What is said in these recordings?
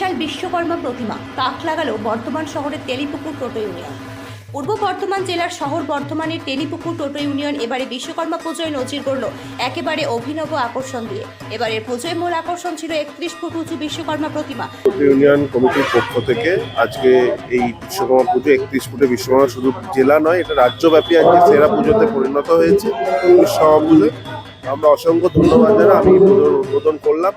বিশাল বিশ্বকর্মা প্রতিমা, তাক লাগালো বর্ধমান শহরের তেলিপুকুর টোটো ইউনিয়ন। পূর্ব বর্ধমান জেলার শহর বর্ধমানের তেলিপুকুর টোটো ইউনিয়ন এবারে বিশ্বকর্মা পুজোয় নজির করল একেবারে অভিনব আকর্ষণ দিয়ে। এবারের পুজোয় মূল আকর্ষণ ছিল একত্রিশ ফুট উঁচু বিশ্বকর্মা প্রতিমা। ইউনিয়ন কমিটির পক্ষ থেকে আজকে এই বিশ্বকর্মা পুজো একত্রিশ ফুটে বিশ্বকর্মা শুধু জেলা নয়, এটা রাজ্যব্যাপী আজকে সেরা পুজোতে পরিণত হয়েছে। বিশ্বকর্মা আমরা অসংখ্য ধন্যবাদ জানাই। আমি উদ্বোধন করলাম।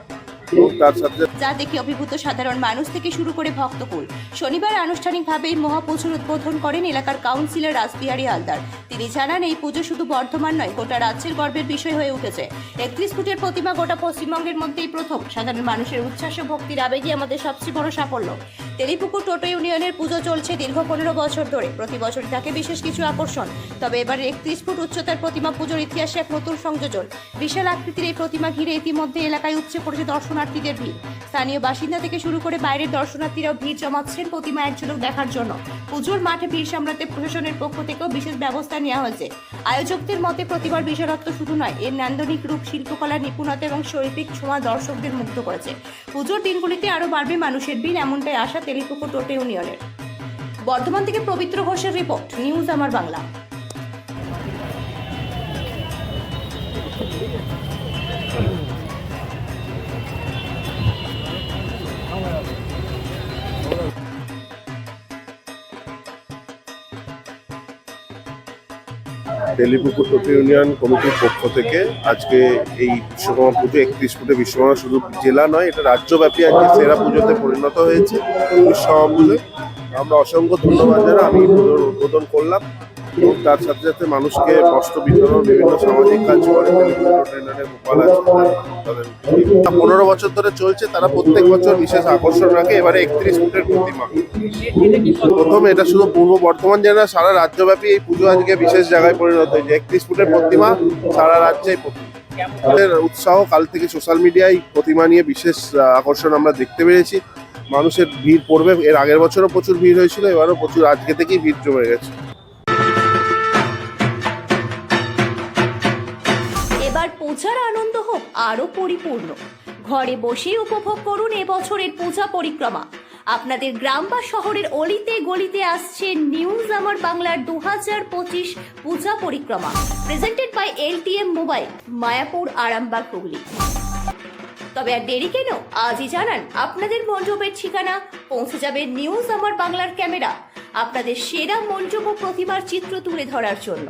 তার সাথে যা দেখে অভিভূত সাধারণ মানুষ থেকে শুরু করে ভক্তকুল। শনিবার আনুষ্ঠানিকভাবে এই মহাপুজোর উদ্বোধন করেন এলাকার কাউন্সিলর রাসবিহারী হালদার। তিনি জানান এই পুজো শুধু বর্ধমান নয় গোটা রাজ্যের গর্বের বিষয় হয়ে উঠেছে। একত্রিশ ফুটের প্রতিমা গোটা পশ্চিমবঙ্গের মধ্যেই প্রথম। সাধারণ মানুষের উচ্ছ্বাস ভক্তির আবেগই আমাদের সবচেয়ে বড় সাফল্য। তেলিপুকুর টোটো ইউনিয়নের পুজো চলছে দীর্ঘ পনেরো বছর ধরে। প্রতি বছর থাকে বিশেষ কিছু আকর্ষণ। তবে এবারে একত্রিশ ফুট উচ্চতার প্রতিমা পুজোর ইতিহাসে এক নতুন সংযোজন। বিশাল আকৃতির এই প্রতিমা ঘিরে ইতিমধ্যে এলাকায় উপচে পড়েছে দর্শনার্থীদের ভিড়। স্থানীয় বাসিন্দা থেকে শুরু করে বাইরের দর্শনার্থীরাও ভিড় জমাচ্ছেন প্রতিমা এক ঝলক দেখার জন্য। পুজোর মাঠে ভিড় সামলাতে প্রশাসনের পক্ষ থেকেও বিশেষ ব্যবস্থা নেওয়া হয়েছে। আয়োজকদের মতে প্রতিবার বিশারত্ব শুধু নয়, এর নান্দনিক রূপ শিল্পকলার নিপুণতা এবং শৈল্পিক ছোঁয়া দর্শকদের মুগ্ধ করেছে। পুজোর দিনগুলিতে আরও বাড়বে মানুষের ভিড়, এমনটাই আশা তেলিপুকুর টোটো ইউনিয়নের। বর্ধমান থেকে পবিত্র ঘোষের রিপোর্ট নিউজ আমার বাংলা। তেলিপুকুর টোটো ইউনিয়ন কমিটির পক্ষ থেকে আজকে এই বিশ্বকর্মা পুজো একত্রিশ ফুটে বিশ্বকর্মা শুধু জেলা নয়, এটা রাজ্যব্যাপী আজকে সেরা পুজোতে পরিণত হয়েছে বিশ্বকর্মা পুজোয়। আমরা অসংখ্য ধন্যবাদ জানা আমি পুজোর উদ্বোধন করলাম এবং তার সাথে সাথে মানুষকে বস্ত্র বিতরণ, বিভিন্ন সামাজিক কাজ করে ইউনিয়নের পনেরো বছর ধরে চলছে, তারা প্রত্যেক বছর বিশেষ আকর্ষণ রাখে, এবারে একত্রিশ ফুটের প্রতিমা। প্রথম এটা শুধু পূর্ব বর্ধমান জেলা সারা রাজ্যব্যাপী এই পুজো আজকে বিশেষ জায়গায় পরিণত হয়েছে। একত্রিশ ফুটের প্রতিমা সারা রাজ্যে প্রথম আমাদের উৎসাহ, কাল থেকে সোশ্যাল মিডিয়ায় প্রতিমা নিয়ে বিশেষ আকর্ষণ আমরা দেখতে পেরেছি মানুষের ভিড় পড়বে, এর আগের বছরও প্রচুর ভিড় হয়েছিল, এবারও প্রচুর, আজকে থেকেই ভিড় জমে গেছে। এবার পূজার আনন্দ হোক আরও পরিপূর্ণ। ঘরে বসেই উপভোগ করুন এবছরের পূজা পরিক্রমা। আপনাদের গ্রাম বা শহরের অলিতে গলিতে আসছে নিউজ আমার বাংলার দু হাজার পঁচিশ পূজা পরিক্রমা। Presented by LTM mobile Mayapur, Arambagh, Hooghly. তবে আর দেরি কেন? আজই জানান, আপনাদের মণ্ডপের ঠিকানা, পৌঁছে যাবে নিউজ আমার বাংলার ক্যামেরা। আপনাদের সেরা মণ্ডপ ও প্রতিমার চিত্র তুলে ধরার জন্য।